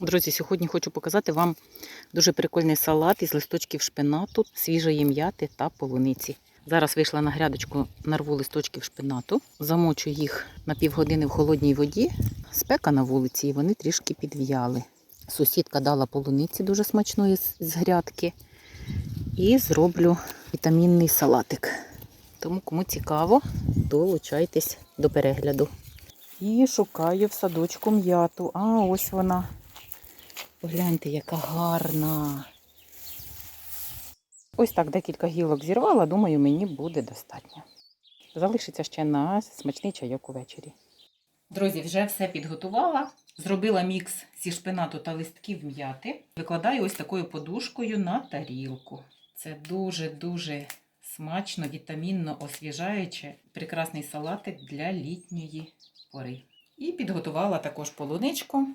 Друзі, сьогодні хочу показати вам дуже прикольний салат із листочків шпинату, свіжої м'яти та полуниці. Зараз вийшла на грядочку, нарву листочків шпинату, замочу їх на півгодини в холодній воді. Спека на вулиці, і вони трішки підв'яли. Сусідка дала полуниці дуже смачної з грядки. І зроблю вітамінний салатик. Тому, кому цікаво, долучайтесь до перегляду. І шукаю в садочку м'яту. А ось вона. Погляньте, яка гарна. Ось так декілька гілок зірвала, думаю, мені буде достатньо. Залишиться ще на смачний чайок увечері. Друзі, вже все підготувала. Зробила мікс зі шпинату та листків м'яти. Викладаю ось такою подушкою на тарілку. Це дуже-дуже смачно, вітамінно освіжаюче, прекрасний салатик для літньої пори. І підготувала також полуничку.